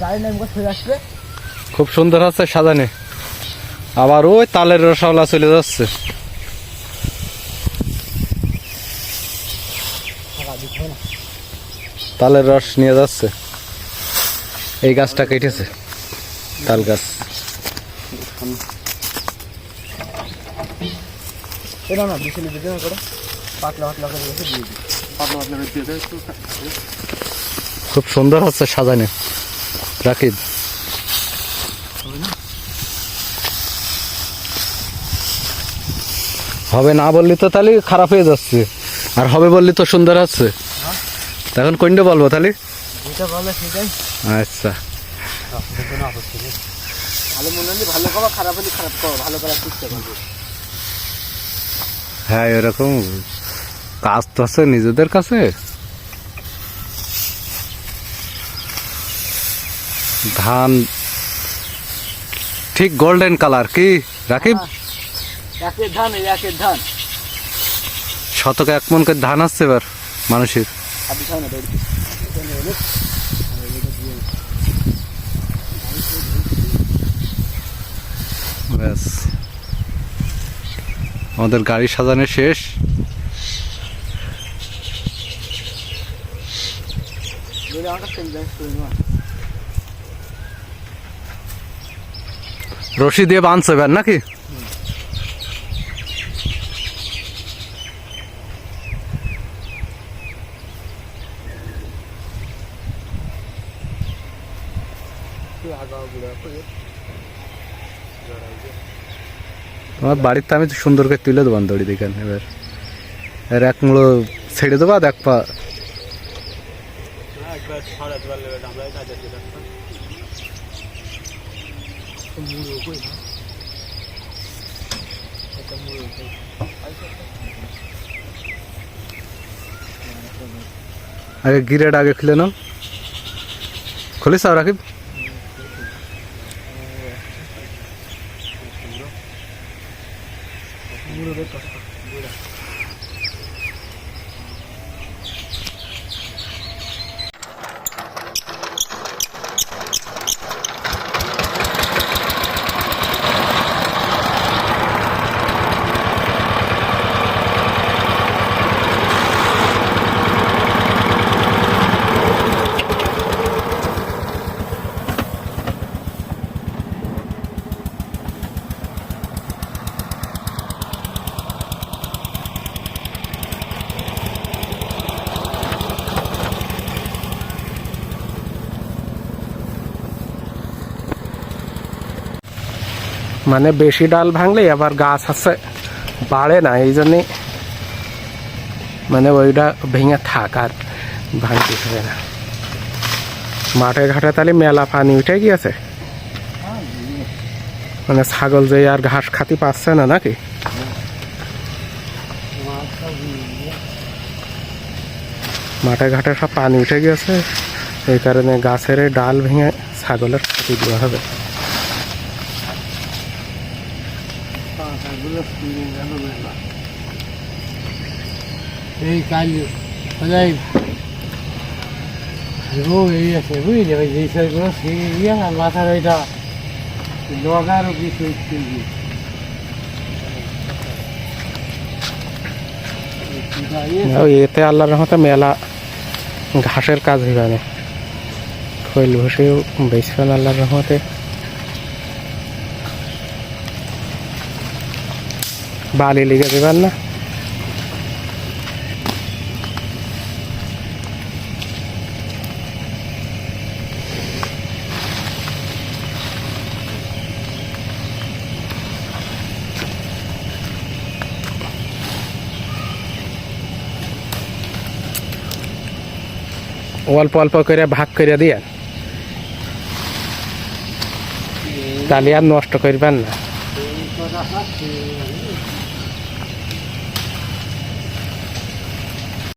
গাড়ি নাম আসবে। খুব সুন্দর হচ্ছে সাজানে। আবার ওই তালের রসগোল্লা চলে যাচ্ছে। তালের রস নিয়ে যাচ্ছে। এই গাছটা কেটেছে তাল গাছ। এটা না বিছানি দিতে না করে পাতলা পাতলা করে দিয়ে দিই। পাতলা পাতলা করে দিয়ে খুব সুন্দর হচ্ছে সাজানে। রাকিব। হবে না বললি তো তাহলে খারাপ হয়ে যাচ্ছে। আর হবে বললি তো সুন্দর হচ্ছে তখন কোনটা বলব তাহলে? আচ্ছা। হ্যাঁ এরকম কাজ তো আছে নিজেদের কাছে। ধান ঠিক গোল্ডেন কালার কি রাকিব? ধান ধান। শতকে এক মন করে ধান আসছে এবার মানুষের। দৌড়ি ব্যাস। আমাদের গাড়ি সাজানো শেষ। দৌড়ি আমাকে তেল ব্যাস করে নেওয়া রশি দিয়ে বাঁধছে নাকি? আমার বাড়িতে আমি সুন্দর করে তুলে দেবান দড়ি দেখেন এবার। এর এক মুড়ো ছেড়ে দেবা দেখ পা কাজে দিলাম মুড়ো না একটা মুড়ো কই আগে গিরেট আগে খুলে নাও খুলিস আর রাকিব মুড়ো মানে বেশি ডাল ভাঙলে আবার গাছ আছে, বাড়ে না, এই জন্যে মানে ওইটা ভেঙে থাক আর ভাঙতে হবে না। মাঠে ঘাটে তাহলে মেলা পানি উঠে গিয়েছে। মানে ছাগল যে আর ঘাস খাতি পাচ্ছে না নাকি? মাঠে ঘাটে সব পানি উঠে গিয়েছে, এই কারণে গাছের ডাল ভেঙে ছাগলের ক্ষতি দেওয়া হবে। এই কাল সদাই রোগ এই আছে, বুঝলি? ওই যে ইয়ে মাথার ওইটা কিছু এতে আল্লাহর রহমতে মেলা ঘাসের কাজ হইবে না খৈল ভুষেও বেশিক্ষণ আল্লাহর রহমতে। বালি লিগে দেবেন না। অল্প অল্প করে ভাগ করে দিয়ে। তাহলে আর নষ্ট করবেন না।